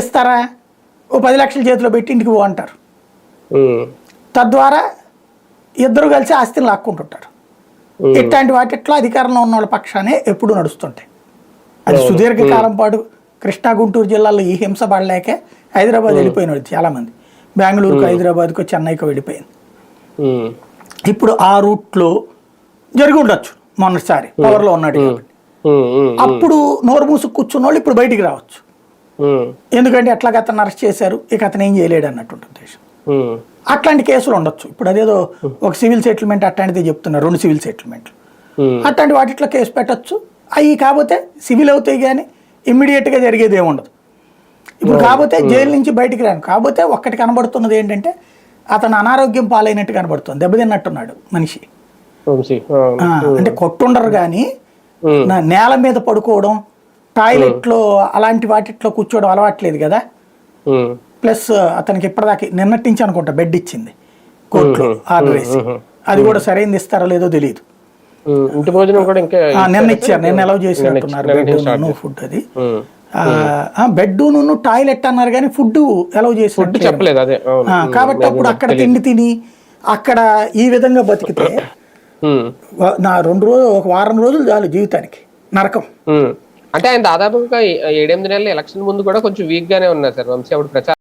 ఇస్తారా? ఓ పది లక్షల చేతిలో పెట్టి ఇంటికి పో అంటారు. తద్వారా ఇద్దరు కలిసి ఆస్తిని లాక్కుంటుంటారు. ఇట్లాంటి వాటిట్లో అధికారంలో ఉన్న వాళ్ళ పక్షానే ఎప్పుడు నడుస్తుంటాయి. అది సుదీర్ఘకాలం పాటు కృష్ణా గుంటూరు జిల్లాలో ఈ హింస పడలేకే హైదరాబాద్ వెళ్ళిపోయిన వాళ్ళు చాలా మంది బెంగళూరుకు హైదరాబాద్కు చెన్నైకి వెళ్ళిపోయింది. ఇప్పుడు ఆ రూట్లో జరిగి ఉండొచ్చు మొన్నటిసారి పవర్లో ఉన్నాడు అప్పుడు నోరు మూసుకు కూర్చున్న వాళ్ళు ఇప్పుడు బయటికి రావచ్చు. ఎందుకంటే ఎట్లాగ అతను అరెస్ట్ చేశారు ఇక అతను ఏం చేయలేడు అన్నట్టు ఉద్దేశం. ఉమ్, అట్లాంటి కేసులు ఉండొచ్చు. ఇప్పుడు అదేదో ఒక సివిల్ సెటిల్మెంట్ అట్లాంటిది చెప్తున్నారు రెండు సివిల్ సెటిల్మెంట్లు. అట్లాంటి వాటిట్లో కేసు పెట్టచ్చు. అవి కాకపోతే సివిల్ అవుతాయి కానీ ఇమ్మీడియట్గా జరిగేది ఏముండదు ఇప్పుడు కాకపోతే జైలు నుంచి బయటికి రాను. కాకపోతే ఒక్కటి కనబడుతున్నది ఏంటంటే అతను అనారోగ్యం పాలైనట్టు కనబడుతుంది. దెబ్బతిన్నట్టున్నాడు మనిషి. అంటే కొట్టుండరు కానీ నేల మీద పడుకోవడం టాయిలెట్లో అలాంటి వాటిట్లో కూర్చోవడం అలవాట్లేదు కదా? ప్లస్ అతనికి ఇప్పటిదాకా నిన్నటి నుంచి అనుకుంటా బెడ్ ఇచ్చింది. కోర్టులో ఆర్డర్ వేసి. అది కూడా సరైనది ఇస్తారో లేదో తెలియదు ఇంటి భోజనం కూడా ఇంకా నిన్న ఇచ్చారు? నిన్న ఎలా చేసినట్టున్నారు. బెడ్ ఫుడ్ అది. బెడ్ నున్ను టాయిలెట్ అన్నారు కానీ ఫుడ్ ఎలా చేసినట్టు చెప్పలేదు అదే కాబట్టి అప్పుడు అక్కడ తిండి తిని అక్కడ ఈ విధంగా బతికితే నా రెండు రోజులు ఒక వారం రోజులు చాలు జీవితానికి. నరకం. అంటే ఆయన దాదాపుగా ఏడెనిమిది నెలల ఎలక్షన్ ముందు కూడా కొంచెం వీక్ గానే ఉన్నారు సార్ వంశీ. అప్పుడు ప్రచారం